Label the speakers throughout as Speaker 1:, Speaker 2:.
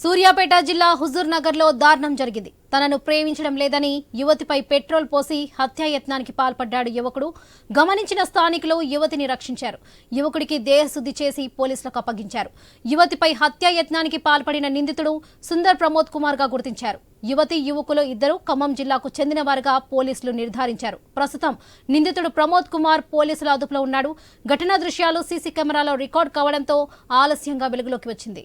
Speaker 1: సూర్యాపేట జిల్లా హుజూర్ నగర్లో దారుణం జరిగింది. తనను ప్రేమించడం లేదని యువతిపై పెట్రోల్ పోసి హత్యాయత్నానికి పాల్పడ్డాడు యువకుడు. గమనించిన స్థానికులు యువతిని రక్షించారు. యువకుడికి దేహశుద్ధి చేసి పోలీసులకు అప్పగించారు. యువతిపై హత్యాయత్నానికి పాల్పడిన నిందితుడు సుందర్ ప్రమోద్ కుమార్గా గుర్తించారు. యువతి యువకులు ఇద్దరు ఖమ్మం జిల్లాకు చెందినవారుగా పోలీసులు నిర్ధారించారు. ప్రస్తుతం నిందితుడు ప్రమోద్ కుమార్ పోలీసుల అదుపులో ఉన్నాడు. ఘటనా దృశ్యాలు సీసీ కెమెరాలో రికార్డ్ కావడంతో ఆలస్యంగా వెలుగులోకి వచ్చింది.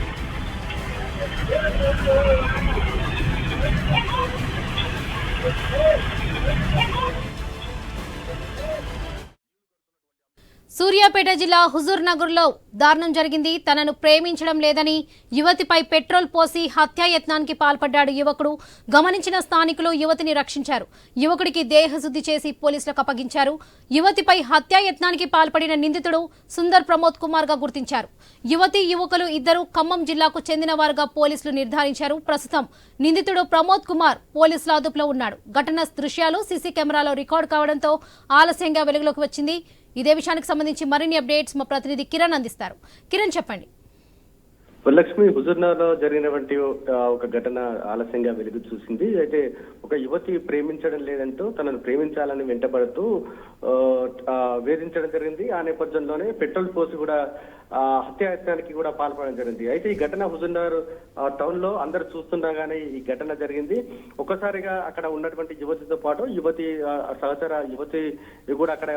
Speaker 1: Thank you. సూర్యాపేట జిల్లా హుజూర్ నగర్లో దారుణం జరిగింది. తనను ప్రేమించడం లేదని యువతిపై పెట్రోల్ పోసి హత్యాయత్నానికి పాల్పడ్డాడు యువకుడు. గమనించిన స్థానికులు యువతిని రక్షించారు. యువకుడికి దేహశుద్ధి చేసి పోలీసులకు అప్పగించారు. యువతిపై హత్యాయత్నానికి పాల్పడిన నిందితుడు సుందర్ ప్రమోద్ కుమార్గా గుర్తించారు. యువతి యువకులు ఇద్దరు ఖమ్మం జిల్లాకు చెందిన వారుగా పోలీసులు నిర్ధారించారు. ప్రస్తుతం నిందితుడు ప్రమోద్ కుమార్ పోలీసుల అదుపులో ఉన్నాడు. ఘటన దృశ్యాలు సీసీ కెమెరాలో రికార్డు కావడంతో ఆలస్యంగా వెలుగులోకి వచ్చింది. ఇదే విషయానికి సంబంధించి మరిన్ని అప్డేట్స్ మా ప్రతినిధి కిరణ్ అందిస్తారు. కిరణ్ చెప్పండి.
Speaker 2: లక్ష్మి హుజూర్నగర్లో జరిగినటువంటి ఒక ఘటన ఆలస్యంగా వెలుగు చూసింది. అయితే ఒక యువతి ప్రేమించడం లేదంటూ తనను ప్రేమించాలని వెంటబడుతూ వేధించడం జరిగింది. ఆ నేపథ్యంలోనే పెట్రోల్ పోసి కూడా ఆ, హత్యాయత్నానికి కూడా పాల్పడడం జరిగింది. అయితే ఈ ఘటన హుజూర్నగర్ ఆ, టౌన్లో అందరు చూస్తుండగానే ఈ ఘటన జరిగింది. ఒక్కసారిగా అక్కడ ఉన్నటువంటి యువతితో పాటు యువతి సహచర యువతి కూడా అక్కడ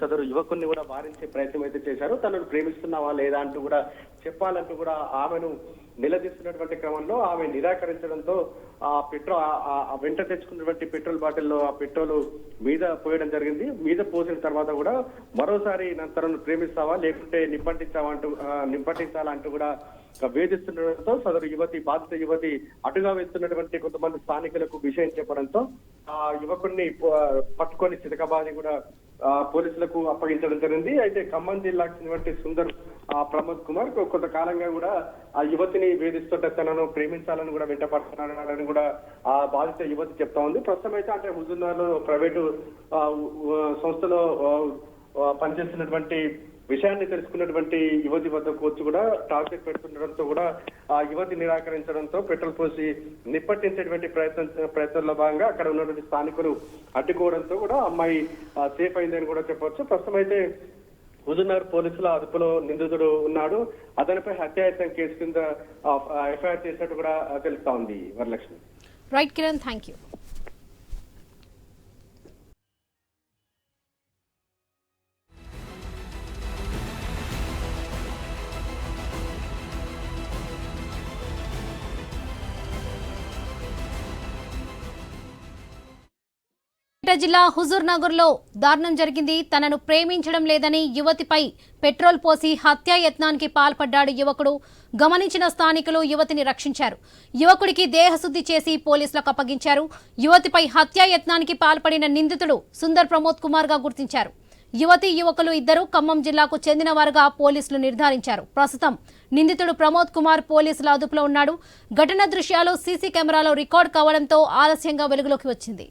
Speaker 2: సదరు యువకుల్ని కూడా వారించే ప్రయత్నం అయితే చేశారు. తనను ప్రేమిస్తున్నావా లేదా అంటూ కూడా చెప్పాలంటూ కూడా ఆమెను నిలదీస్తున్నటువంటి క్రమంలో ఆమె నిరాకరించడంతో ఆ పెట్రోల్ ఆ వెంట తెచ్చుకున్నటువంటి పెట్రోల్ బాటిల్లో ఆ పెట్రోల్ మీద పోయడం జరిగింది. మీద పోసిన తర్వాత కూడా మరోసారి నా తనను ప్రేమిస్తావా లేకుంటే నిప్పంటించావా అంటూ ఆ, నిప్పంటించాలా అంటూ కూడా వేధిస్తుండడంతో సదరు యువతి బాధిత యువతి అటుగా వెళ్తున్నటువంటి కొంతమంది స్థానికులకు విషయం చెప్పడంతో ఆ యువకుడిని పట్టుకొని చితకబాది కూడా పోలీసులకు అప్పగించడం జరిగింది. అయితే ఖమ్మం జిల్లాకు చెందినటువంటి సుందర్ ఆ, ప్రమోద్ కుమార్ కొంతకాలంగా కూడా ఆ యువతిని వేధిస్తుంటే తనను ప్రేమించాలని కూడా వెంటపడుతున్నాడని కూడా ఆ బాధిత యువతి చెప్తా ఉంది. ప్రస్తుతం అయితే అంటే హుజూర్నగర్లో ప్రైవేటు ఆ, సంస్థలో పనిచేస్తున్నటువంటి విషయాన్ని తెలుసుకున్నటువంటి యువతి వద్ద కోచ్ కూడా టార్గెట్ పెడుతుండడంతో కూడా ఆ యువతి నిరాకరించడంతో పెట్రోల్ పోసి నిప్పట్టించేటువంటి ప్రయత్నం ప్రయత్నంలో భాగంగా అక్కడ ఉన్నటువంటి స్థానికులు అడ్డుకోవడంతో కూడా అమ్మాయి సేఫ్ అయిందని కూడా చెప్పవచ్చు. ప్రస్తుతం అయితే హుజూర్నగర్ పోలీసుల అదుపులో నిందితుడు ఉన్నాడు. అతనిపై హత్యాయత్నం కేసు కింద ఎఫ్ఐఆర్ చేసినట్టు కూడా తెలుస్తా ఉంది Varalakshmi.
Speaker 1: Right Kiran thank you Suryapet జిల్లా హుజూర్ నగర్లో దారుణం జరిగింది. తనను ప్రేమించడం లేదని యువతిపై పెట్రోల్ పోసి హత్యాయత్నానికి పాల్పడ్డాడు యువకుడు. గమనించిన స్థానికులు యువతిని రక్షించారు. యువకుడికి దేహశుద్ధి చేసి పోలీసులకు అప్పగించారు. యువతిపై హత్యాయత్నానికి పాల్పడిన నిందితుడు సుందర్ ప్రమోద్ కుమార్గా గుర్తించారు. యువతి యువకులు ఇద్దరు ఖమ్మం జిల్లాకు చెందినవారుగా పోలీసులు నిర్ధారించారు. ప్రస్తుతం నిందితుడు ప్రమోద్ కుమార్ పోలీసుల అదుపులో ఉన్నాడు. ఘటన దృశ్యాలు సీసీ కెమెరాలో రికార్డ్ కావడంతో ఆలస్యంగా వెలుగులోకి వచ్చింది.